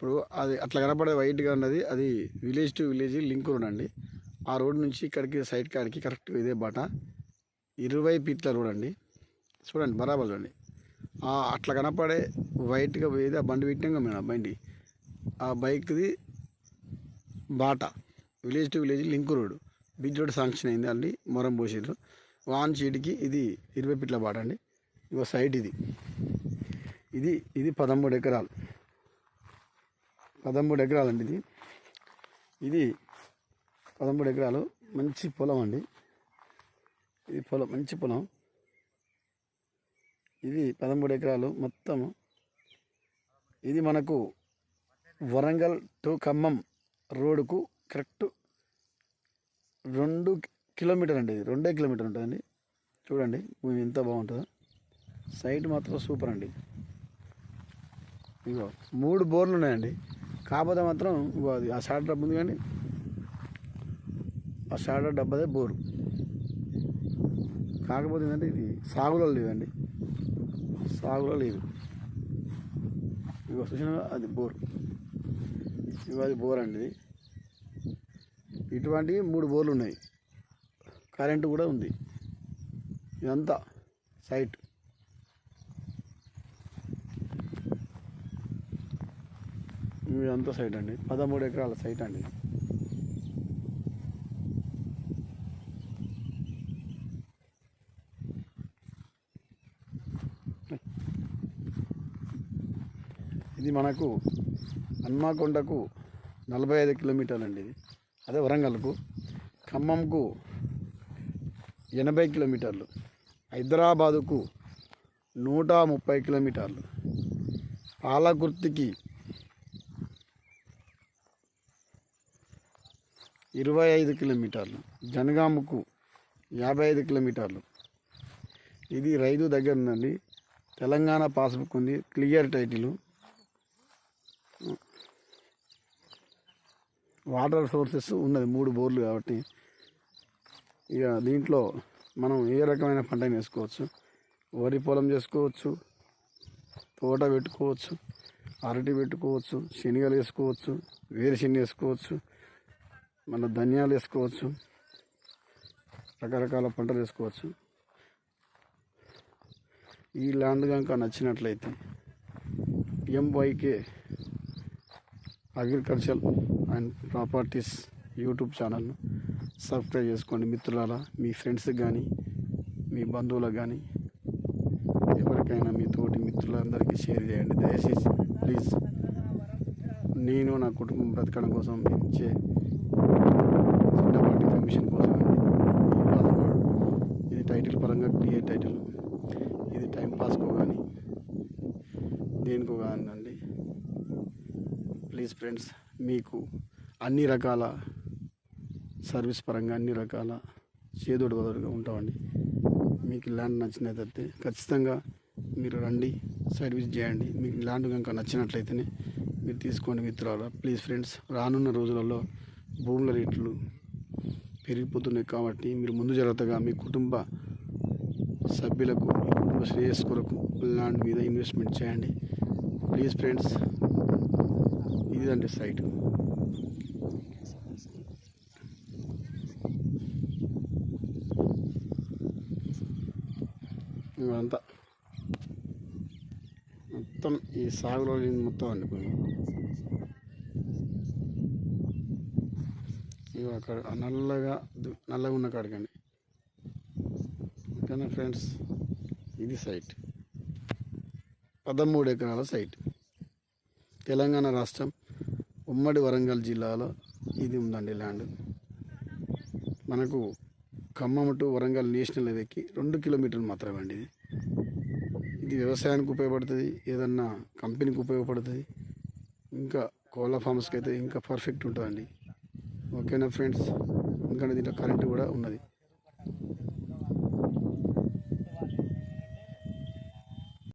ఇప్పుడు అది అట్లా కనపడే వైట్గా ఉన్నది అది village to village link road అండి. ఆ రోడ్ నుంచి ఇక్కడికి సైడ్ కాడికి కరెక్ట్ ఇదే బాట. ఇరవై ఫీట్ల రోడ్ అండి. చూడండి బరాబర్ చూడండి. అట్లా కనపడే వైట్గా పోయేది ఆ బండి పెట్టినాక మేడం బండి. ఆ బైక్ది బాట village to village link road big road sanction అయింది అండి మొరం పోసిర్రు. వాన్ చీటికి ఇది ఇరవై ఫీట్ల బాట అండి. ఇగో సైట్ ఇది. ఇది ఇది పదమూడు ఎకరాలు. పదమూడు ఎకరాలండి ఇది. ఇది పదమూడు ఎకరాలు. మంచి పొలం అండి. ఇది పొలం మంచి పొలం. ఇది పదమూడు ఎకరాలు మొత్తం ఇది మనకు వరంగల్ టు ఖమ్మం రోడ్డుకు కరెక్ట్ రెండు కిలోమీటర్ అండి ఇది. రెండే కిలోమీటర్ ఉంటుందండి. చూడండి భూమి ఎంత బాగుంటుందో. సైట్ మాత్రం సూపర్ అండి. ఇగో మూడు బోర్లు ఉన్నాయండి. కాకపోతే మాత్రం ఇగో అది ఆ షార్ట్ డబ్బు ఉంది కానీ ఆ షార్ట్ డబ్బదే బోరు. కాకపోతే ఏంటంటే ఇది సాగులో లేదండి సాగులో లేదు. ఇవి చూసిన అది బోర్. ఇగో అది బోర్ అండి ఇది. ఇటువంటి మూడు బోర్లు ఉన్నాయి. కరెంటు కూడా ఉంది. ఇదంతా సైట్. ఇదంతా సైట్ అండి. పదమూడు ఎకరాల సైట్ అండి. ఇది మనకు హన్మాకొండకు నలభై ఐదు కిలోమీటర్లు అండి ఇది. అదే వరంగల్కు. ఖమ్మంకు ఎనభై కిలోమీటర్లు. హైదరాబాదుకు నూట ముప్పై కిలోమీటర్లు. పాలకుర్తికి ఇరవై ఐదు కిలోమీటర్లు జనగాముకు యాభై ఐదు కిలోమీటర్లు. ఇది రైతు దగ్గర ఉందండి. తెలంగాణ పాస్బుక్ ఉంది. Clear title. వాటర్ సోర్సెస్ ఉన్నది మూడు బోర్లు కాబట్టి. ఇక దీంట్లో మనం ఏ రకమైన పంటని వేసుకోవచ్చు? వరి పొలం చేసుకోవచ్చు తోట పెట్టుకోవచ్చు అరటి పెట్టుకోవచ్చు శనగలు వేసుకోవచ్చు వేరుశెనగ వేసుకోవచ్చు మన ధనియాలు వేసుకోవచ్చు. రకరకాల పంటలు వేసుకోవచ్చు. ఈ ల్యాండ్ కనుక నచ్చినట్లయితే MYK agriculture and properties YouTube ఛానల్ను సబ్స్క్రైబ్ చేసుకోండి. మిత్రులారా మీ ఫ్రెండ్స్కి కానీ మీ బంధువులకు కానీ ఎవరికైనా మీ తోటి మిత్రులందరికీ షేర్ చేయండి. దయచేసి ప్లీజ్ నేను నా కుటుంబం బ్రతకడం కోసం ఇచ్చే చిన్నపాటి కమిషన్ కోసం ఇది టైటిల్ పరంగా క్లియర్ టైటిల్ ఇది టైం పాస్కో కానీ దేనికో కానీ ప్లీజ్ ఫ్రెండ్స్ మీకు అన్ని రకాల సర్వీస్ పరంగా అన్ని రకాల చేదోడు వదలుగా ఉంటామండి. మీకు ల్యాండ్ నచ్చినట్లయితే ఖచ్చితంగా మీరు రండి సైడ్ విజిట్ చేయండి. మీకు ల్యాండ్ కనుక నచ్చినట్లయితేనే మీరు తీసుకోండి మిత్రులారా. ప్లీజ్ ఫ్రెండ్స్ రానున్న రోజులలో భూముల రేట్లు పెరిగిపోతున్నాయి కాబట్టి మీరు ముందు జాగ్రత్తగా మీ కుటుంబ సభ్యులకు మీ కుటుంబ శ్రేయస్ కొరకు ల్యాండ్ మీద ఇన్వెస్ట్మెంట్ చేయండి. ప్లీజ్ ఫ్రెండ్స్ ఇదండి సైట్. ఇవంతా. మొత్తం ఈ సాగులో మొత్తం అండి. ఇవి అక్కడ నల్లగా నల్లగా ఉన్న కాడకండి. ఓకేనా ఫ్రెండ్స్ ఇది సైట్. పదమూడు ఎకరాల సైట్. తెలంగాణ రాష్ట్రం ఉమ్మడి వరంగల్ జిల్లాలో ఇది ఉందండి ల్యాండ్. మనకు ఖమ్మం టు వరంగల్ నేషనల్ హైవేకి రెండు కిలోమీటర్లు మాత్రమే అండి ఇది. ఇది వ్యవసాయానికి ఉపయోగపడుతుంది ఏదన్నా కంపెనీకి ఉపయోగపడుతుంది. ఇంకా కోళ్ళ ఫార్మ్స్కి అయితే ఇంకా పర్ఫెక్ట్ ఉంటుందండి. ఓకేనా ఫ్రెండ్స్? ఎందుకంటే దీంట్లో కరెంటు కూడా ఉన్నది.